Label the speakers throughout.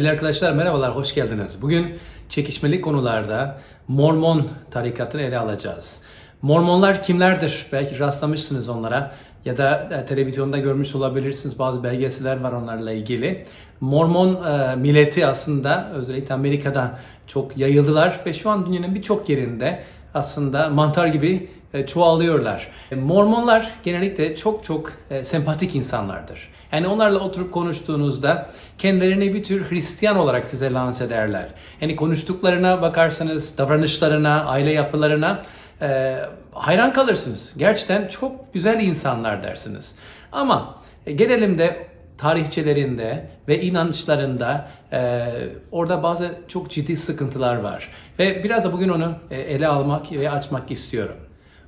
Speaker 1: Değerli arkadaşlar merhabalar, hoş geldiniz. Bugün çekişmeli konularda Mormon tarikatını ele alacağız. Mormonlar kimlerdir? Belki rastlamışsınız onlara ya da e, televizyonda görmüş olabilirsiniz. Bazı belgeseller var onlarla ilgili. Mormon e, milleti aslında özellikle Amerika'da çok yayıldılar ve şu an dünyanın birçok yerinde aslında mantar gibi çoğalıyorlar. E, Mormonlar genellikle çok çok e, sempatik insanlardır. Yani onlarla oturup konuştuğunuzda kendilerini bir tür Hristiyan olarak size lanse ederler. Yani konuştuklarına bakarsanız, davranışlarına, aile yapılarına e, hayran kalırsınız. Gerçekten çok güzel insanlar dersiniz. Ama e, gelelim de tarihçelerinde ve inançlarında e, orada bazı çok ciddi sıkıntılar var. Ve biraz da bugün onu e, ele almak ve açmak istiyorum.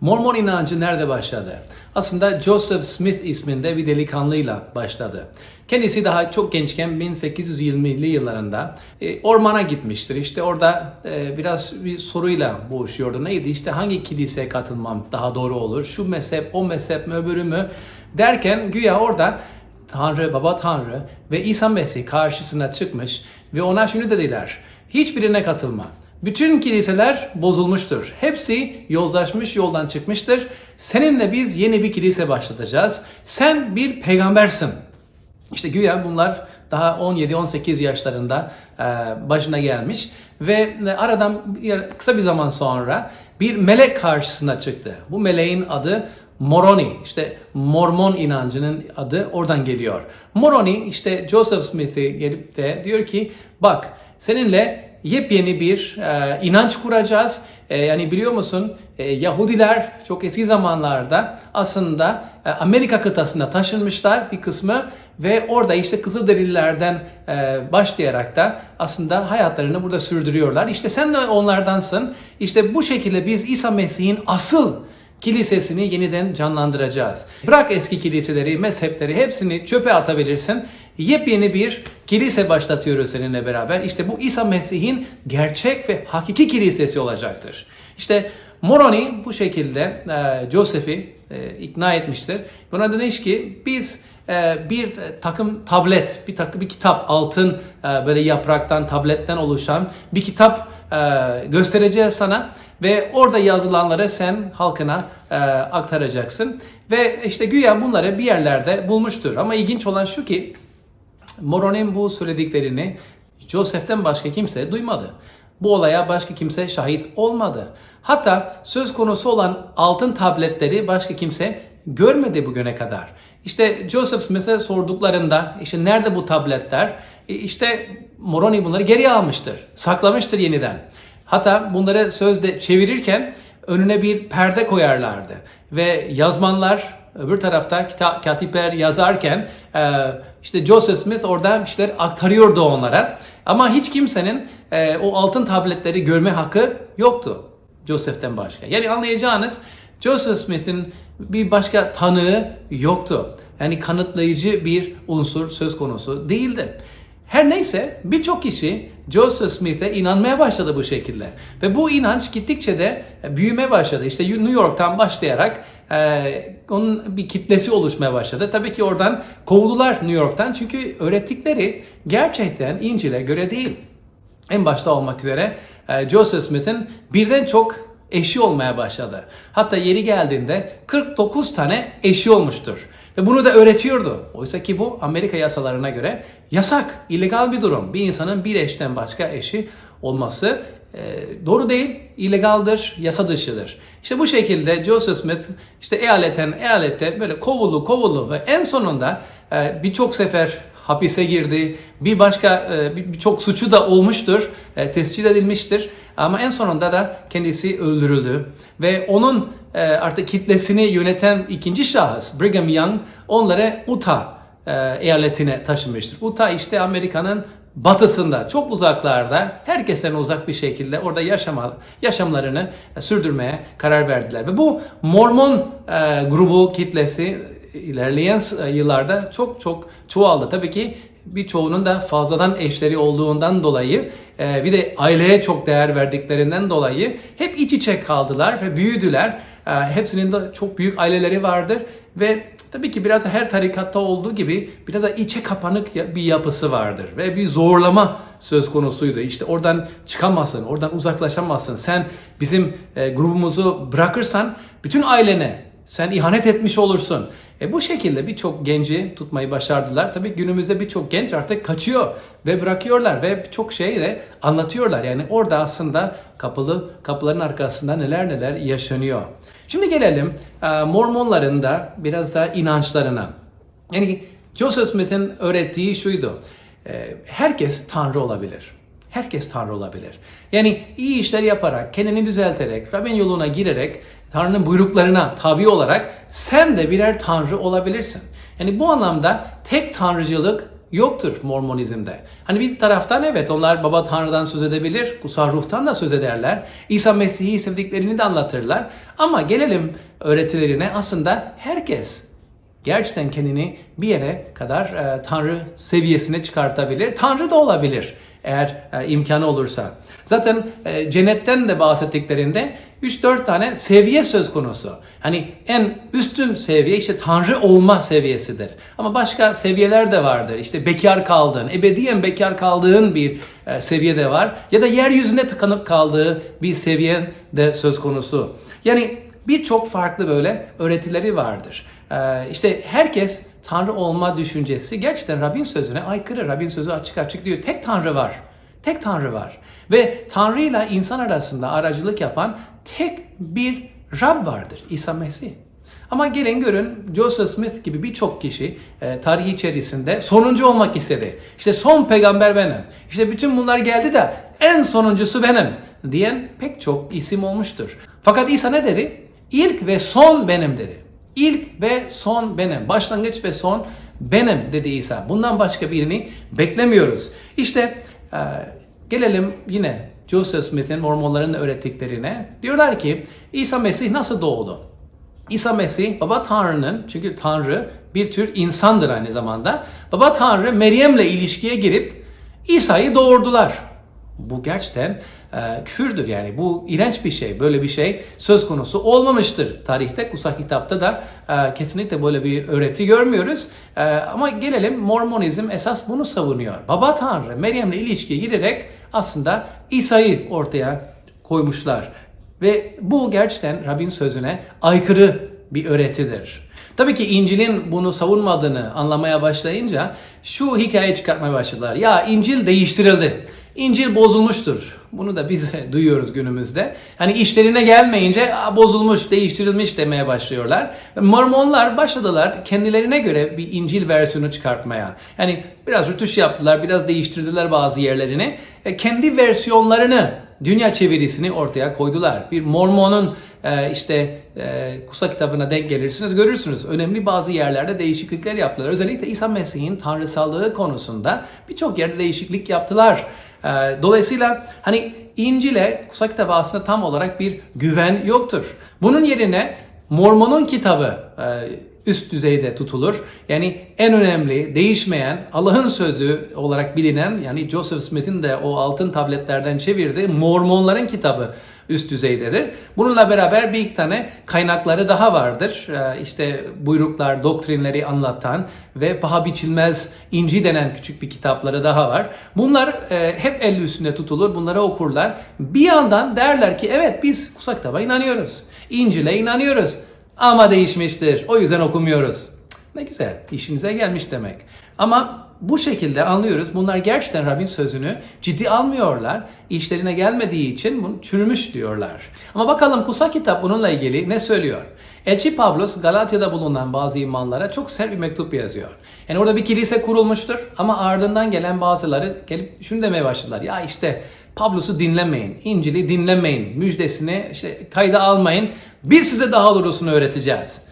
Speaker 1: Mormon inancı nerede başladı? Aslında Joseph Smith isminde bir delikanlıyla başladı. Kendisi daha çok gençken 1820'li yıllarında e, ormana gitmiştir. İşte orada e, biraz bir soruyla boğuşuyordu. Neydi? İşte hangi kiliseye katılmam daha doğru olur? Şu mezhep, o mezhep mi, öbürü mü? Derken güya orada Tanrı, Baba Tanrı ve İsa Mesih karşısına çıkmış ve ona şunu dediler. Hiçbirine katılma. Bütün kiliseler bozulmuştur. Hepsi yozlaşmış, yoldan çıkmıştır. Seninle biz yeni bir kilise başlatacağız. Sen bir peygambersin. İşte güya bunlar daha 17-18 yaşlarında e, başına gelmiş ve aradan bir- kısa bir zaman sonra bir melek karşısına çıktı. Bu meleğin adı Moroni. İşte Mormon inancının adı oradan geliyor. Moroni işte Joseph Smith'i gelip de diyor ki bak seninle yepyeni bir e, inanç kuracağız. E, yani biliyor musun e, Yahudiler çok eski zamanlarda aslında e, Amerika kıtasına taşınmışlar bir kısmı ve orada işte Kızılderililerden e, başlayarak da aslında hayatlarını burada sürdürüyorlar. İşte sen de onlardansın. İşte bu şekilde biz İsa Mesih'in asıl kilisesini yeniden canlandıracağız. Bırak eski kiliseleri, mezhepleri hepsini çöpe atabilirsin. Yepyeni bir kilise başlatıyoruz seninle beraber. İşte bu İsa Mesih'in gerçek ve hakiki kilisesi olacaktır. İşte Moroni bu şekilde e, Joseph'i e, ikna etmiştir. Buna demiş ki biz e, bir takım tablet, bir takım bir kitap altın e, böyle yapraktan, tabletten oluşan bir kitap e, göstereceğiz sana ve orada yazılanları sen halkına e, aktaracaksın ve işte güya bunları bir yerlerde bulmuştur. Ama ilginç olan şu ki Moroni'nin bu söylediklerini Joseph'ten başka kimse duymadı. Bu olaya başka kimse şahit olmadı. Hatta söz konusu olan altın tabletleri başka kimse görmedi bugüne kadar. İşte Joseph Smith'e sorduklarında işte nerede bu tabletler? E, İşte Moroni bunları geri almıştır. Saklamıştır yeniden. Hatta bunları sözde çevirirken önüne bir perde koyarlardı. Ve yazmanlar öbür tarafta kita- katipler yazarken e, işte Joseph Smith orada bir şeyler aktarıyordu onlara. Ama hiç kimsenin e, o altın tabletleri görme hakkı yoktu Joseph'ten başka. Yani anlayacağınız Joseph Smith'in bir başka tanığı yoktu. Yani kanıtlayıcı bir unsur söz konusu değildi. Her neyse birçok kişi Joseph Smith'e inanmaya başladı bu şekilde. Ve bu inanç gittikçe de büyümeye başladı. İşte New York'tan başlayarak e, onun bir kitlesi oluşmaya başladı. Tabii ki oradan kovuldular New York'tan çünkü öğrettikleri gerçekten İncil'e göre değil. En başta olmak üzere e, Joseph Smith'in birden çok eşi olmaya başladı. Hatta yeri geldiğinde 49 tane eşi olmuştur. Ve bunu da öğretiyordu. Oysa ki bu Amerika yasalarına göre yasak, illegal bir durum. Bir insanın bir eşten başka eşi olması e, doğru değil, illegaldir, yasa dışıdır. İşte bu şekilde Joseph Smith işte eyaletten eyalette böyle kovulu kovulu ve en sonunda e, birçok sefer hapise girdi. Bir başka e, bir- birçok suçu da olmuştur, e, tespit edilmiştir. Ama en sonunda da kendisi öldürüldü ve onun artık kitlesini yöneten ikinci şahıs Brigham Young onları Utah eyaletine taşımıştır. Utah işte Amerika'nın batısında, çok uzaklarda, herkesten uzak bir şekilde orada yaşama, yaşamlarını e, sürdürmeye karar verdiler. Ve bu Mormon e, grubu kitlesi ilerleyen e, yıllarda çok çok çoğaldı. Tabii ki birçoğunun da fazladan eşleri olduğundan dolayı e, bir de aileye çok değer verdiklerinden dolayı hep iç içe kaldılar ve büyüdüler. E, hepsinin de çok büyük aileleri vardır ve tabii ki biraz her tarikatta olduğu gibi biraz da içe kapanık bir yapısı vardır ve bir zorlama söz konusuydu. İşte oradan çıkamazsın, oradan uzaklaşamazsın. Sen bizim e, grubumuzu bırakırsan bütün ailene sen ihanet etmiş olursun. E bu şekilde birçok genci tutmayı başardılar. Tabii günümüzde birçok genç artık kaçıyor ve bırakıyorlar ve birçok şey de anlatıyorlar. Yani orada aslında kapılı kapıların arkasında neler neler yaşanıyor. Şimdi gelelim e, Mormonların da biraz da inançlarına. Yani Joseph Smith'in öğrettiği şuydu. e, Herkes Tanrı olabilir. Herkes Tanrı olabilir. Yani iyi işler yaparak, kendini düzelterek, Rabbin yoluna girerek, Tanrı'nın buyruklarına tabi olarak sen de birer Tanrı olabilirsin. Yani bu anlamda tek tanrıcılık yoktur Mormonizmde. Hani bir taraftan evet onlar baba Tanrı'dan söz edebilir, kutsal ruhtan da söz ederler. İsa Mesih'i sevdiklerini de anlatırlar. Ama gelelim öğretilerine aslında herkes gerçekten kendini bir yere kadar e, Tanrı seviyesine çıkartabilir. Tanrı da olabilir eğer e, imkanı olursa. Zaten e, cennetten de bahsettiklerinde 3-4 tane seviye söz konusu. Hani en üstün seviye işte Tanrı olma seviyesidir. Ama başka seviyeler de vardır. İşte bekar kaldığın, ebediyen bekar kaldığın bir e, seviye de var. Ya da yeryüzüne tıkanıp kaldığı bir seviye de söz konusu. Yani birçok farklı böyle öğretileri vardır. Ee, işte herkes Tanrı olma düşüncesi gerçekten Rabbin sözüne aykırı. Rabbin sözü açık açık diyor. Tek Tanrı var. Tek Tanrı var. Ve Tanrı ile insan arasında aracılık yapan tek bir Rab vardır. İsa Mesih. Ama gelin görün Joseph Smith gibi birçok kişi e, tarih içerisinde sonuncu olmak istedi. İşte son peygamber benim. İşte bütün bunlar geldi de en sonuncusu benim diyen pek çok isim olmuştur. Fakat İsa ne dedi? İlk ve son benim dedi. İlk ve son benim. Başlangıç ve son benim dedi İsa. Bundan başka birini beklemiyoruz. İşte e, gelelim yine Joseph Smith'in Mormonların öğrettiklerine. Diyorlar ki İsa Mesih nasıl doğdu? İsa Mesih Baba Tanrı'nın çünkü Tanrı bir tür insandır aynı zamanda. Baba Tanrı Meryem'le ilişkiye girip İsa'yı doğurdular. Bu gerçekten e, küfürdür yani. Bu iğrenç bir şey. Böyle bir şey söz konusu olmamıştır. Tarihte, kutsal kitapta da e, kesinlikle böyle bir öğreti görmüyoruz. E, ama gelelim Mormonizm esas bunu savunuyor. Baba Tanrı Meryem'le ilişkiye girerek aslında İsa'yı ortaya koymuşlar. Ve bu gerçekten Rabbin sözüne aykırı bir öğretidir. Tabii ki İncil'in bunu savunmadığını anlamaya başlayınca şu hikaye çıkartmaya başladılar. Ya İncil değiştirildi. İncil bozulmuştur. Bunu da biz duyuyoruz günümüzde. Hani işlerine gelmeyince "Aa, bozulmuş, değiştirilmiş demeye başlıyorlar. Mormonlar başladılar kendilerine göre bir İncil versiyonu çıkartmaya. Yani biraz rütuş yaptılar, biraz değiştirdiler bazı yerlerini. E, kendi versiyonlarını dünya çevirisini ortaya koydular. Bir Mormon'un e, işte e, kutsal kitabına denk gelirsiniz görürsünüz. Önemli bazı yerlerde değişiklikler yaptılar. Özellikle İsa Mesih'in tanrısallığı konusunda birçok yerde değişiklik yaptılar. E, dolayısıyla hani İncil'e kutsal kitabı aslında tam olarak bir güven yoktur. Bunun yerine Mormon'un kitabı e, üst düzeyde tutulur. Yani en önemli, değişmeyen, Allah'ın sözü olarak bilinen yani Joseph Smith'in de o altın tabletlerden çevirdiği Mormonların kitabı üst düzeydedir. Bununla beraber bir iki tane kaynakları daha vardır. Ee, İşte buyruklar, doktrinleri anlatan ve paha biçilmez inci denen küçük bir kitapları daha var. Bunlar e, hep el üstünde tutulur, bunları okurlar. Bir yandan derler ki evet biz kutsal kitaba inanıyoruz. İncil'e inanıyoruz. Ama değişmiştir. O yüzden okumuyoruz. Ne güzel. İşinize gelmiş demek. Ama bu şekilde anlıyoruz. Bunlar gerçekten Rabbin sözünü ciddi almıyorlar. İşlerine gelmediği için bunu çürümüş diyorlar. Ama bakalım kutsal kitap bununla ilgili ne söylüyor? Elçi Pavlos Galatya'da bulunan bazı imanlara çok sert bir mektup yazıyor. Yani orada bir kilise kurulmuştur ama ardından gelen bazıları gelip şunu demeye başladılar. Ya işte Pavlus'u dinlemeyin, İncil'i dinlemeyin, müjdesini işte kayda almayın. Biz size daha doğrusunu öğreteceğiz.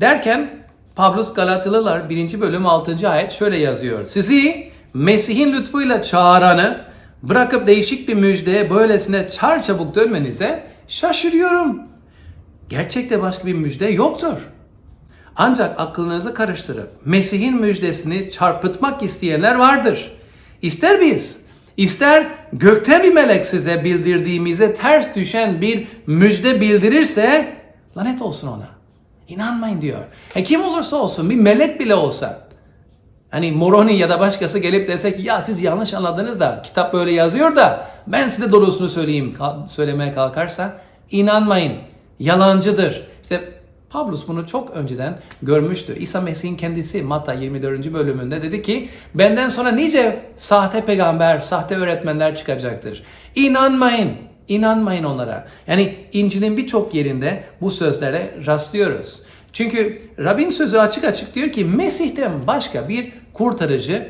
Speaker 1: Derken Pavlus Galatyalılar 1. bölüm 6. ayet şöyle yazıyor. Sizi Mesih'in lütfuyla çağıranı bırakıp değişik bir müjdeye böylesine çar çabuk dönmenize şaşırıyorum. Gerçekte başka bir müjde yoktur. Ancak aklınızı karıştırıp Mesih'in müjdesini çarpıtmak isteyenler vardır. İster biz, ister gökten bir melek size bildirdiğimize ters düşen bir müjde bildirirse Lanet olsun ona. İnanmayın diyor. E kim olursa olsun bir melek bile olsa Hani Moroni ya da başkası gelip dese ki ya siz yanlış anladınız da kitap böyle yazıyor da ben size doğrusunu söyleyeyim kal- söylemeye kalkarsa inanmayın. Yalancıdır. İşte Pavlus bunu çok önceden görmüştür. İsa Mesih'in kendisi Matta 24. bölümünde dedi ki benden sonra nice sahte peygamber, sahte öğretmenler çıkacaktır. İnanmayın. İnanmayın onlara. Yani İncil'in birçok yerinde bu sözlere rastlıyoruz. Çünkü Rabbin sözü açık açık diyor ki Mesih'ten başka bir kurtarıcı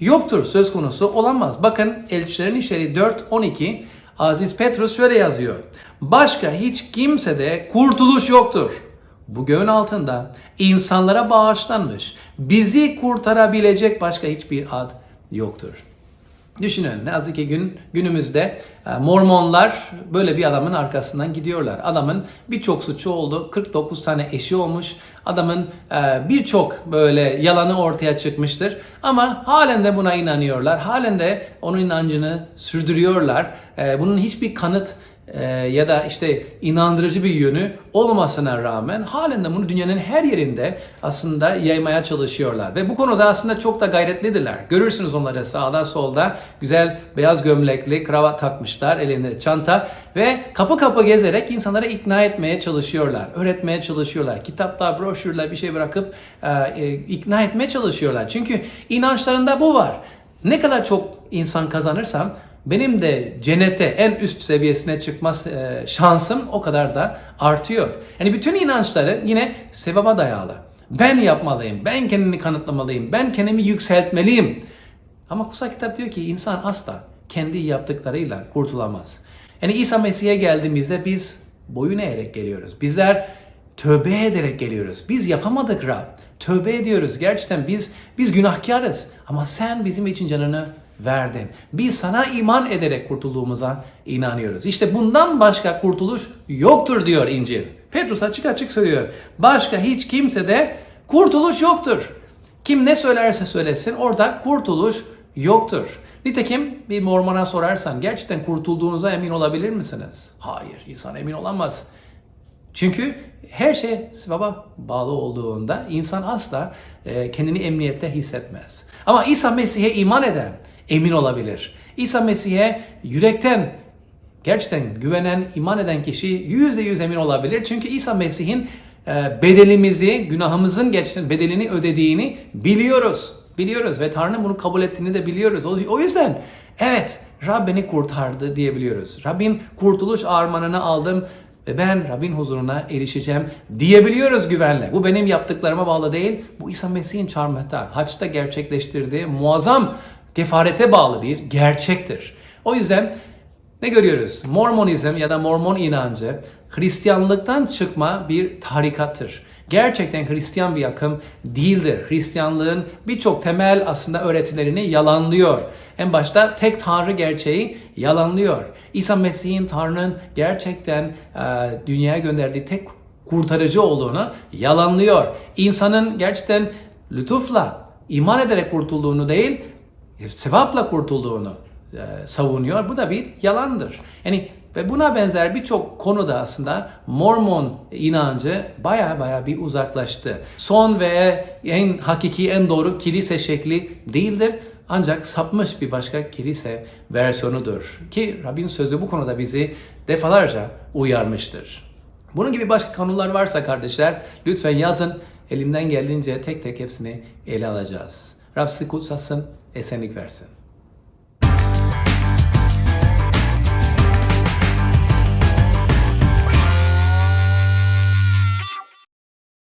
Speaker 1: yoktur söz konusu olamaz. Bakın Elçilerin İşleri 4.12 Aziz Petrus şöyle yazıyor. Başka hiç kimsede kurtuluş yoktur. Bu göğün altında insanlara bağışlanmış, bizi kurtarabilecek başka hiçbir ad yoktur. Düşünün ne yazık ki gün günümüzde e, Mormonlar böyle bir adamın arkasından gidiyorlar. Adamın birçok suçu oldu. 49 tane eşi olmuş. Adamın e, birçok böyle yalanı ortaya çıkmıştır. Ama halen de buna inanıyorlar. Halen de onun inancını sürdürüyorlar. E, Bunun hiçbir kanıt e, ya da işte inandırıcı bir yönü olmamasına rağmen halen de bunu dünyanın her yerinde aslında yaymaya çalışıyorlar. Ve bu konuda aslında çok da gayretlidirler. Görürsünüz onları sağda solda güzel beyaz gömlekli kravat takmışlar, elinde çanta ve kapı kapı gezerek insanları ikna etmeye çalışıyorlar. Öğretmeye çalışıyorlar. Kitaplar, broşürler bir şey bırakıp e, e, ikna etmeye çalışıyorlar. Çünkü inançlarında bu var. Ne kadar çok insan kazanırsam benim de cennete en üst seviyesine çıkma e, şansım o kadar da artıyor. Yani bütün inançları yine sevaba dayalı. Ben yapmalıyım, ben kendimi kanıtlamalıyım, ben kendimi yükseltmeliyim. Ama kutsal kitap diyor ki insan asla kendi yaptıklarıyla kurtulamaz. Yani İsa Mesih'e geldiğimizde biz boyun eğerek geliyoruz. Bizler tövbe ederek geliyoruz. Biz yapamadık Rab. Tövbe ediyoruz. Gerçekten biz biz günahkarız. Ama sen bizim için canını verdin. Biz sana iman ederek kurtulduğumuza inanıyoruz. İşte bundan başka kurtuluş yoktur diyor İncil. Petrus açık açık söylüyor. Başka hiç kimse de kurtuluş yoktur. Kim ne söylerse söylesin orada kurtuluş yoktur. Nitekim bir mormona sorarsan gerçekten kurtulduğunuza emin olabilir misiniz? Hayır, insan emin olamaz. Çünkü her şey sevaba bağlı olduğunda insan asla e, kendini emniyette hissetmez. Ama İsa Mesih'e iman eden emin olabilir. İsa Mesih'e yürekten gerçekten güvenen, iman eden kişi yüzde yüz emin olabilir. Çünkü İsa Mesih'in e, bedelimizi, günahımızın gerçekten bedelini ödediğini biliyoruz. Biliyoruz ve Tanrı bunu kabul ettiğini de biliyoruz. O- yüzden evet Rab beni kurtardı diyebiliyoruz. Rabbin kurtuluş armağanını aldım ve ben Rabbin huzuruna erişeceğim diyebiliyoruz güvenle. Bu benim yaptıklarıma bağlı değil. Bu İsa Mesih'in çarmıhta, haçta gerçekleştirdiği muazzam kefarete bağlı bir gerçektir. O yüzden ne görüyoruz? Mormonizm ya da Mormon inancı Hristiyanlıktan çıkma bir tarikattır. Gerçekten Hristiyan bir akım değildir. Hristiyanlığın birçok temel aslında öğretilerini yalanlıyor. En başta tek Tanrı gerçeği yalanlıyor. İsa Mesih'in Tanrı'nın gerçekten e, dünyaya gönderdiği tek kurtarıcı olduğunu yalanlıyor. İnsanın gerçekten lütufla, iman ederek kurtulduğunu değil, sevapla kurtulduğunu e, savunuyor. Bu da bir yalandır. Yani ve buna benzer birçok konuda aslında Mormon inancı baya baya bir uzaklaştı. Son ve en hakiki, en doğru kilise şekli değildir. Ancak sapmış bir başka kilise versiyonudur. Ki Rabbin sözü bu konuda bizi defalarca uyarmıştır. Bunun gibi başka konular varsa kardeşler lütfen yazın. Elimden geldiğince tek tek hepsini ele alacağız. Rab sizi kutsasın, esenlik versin.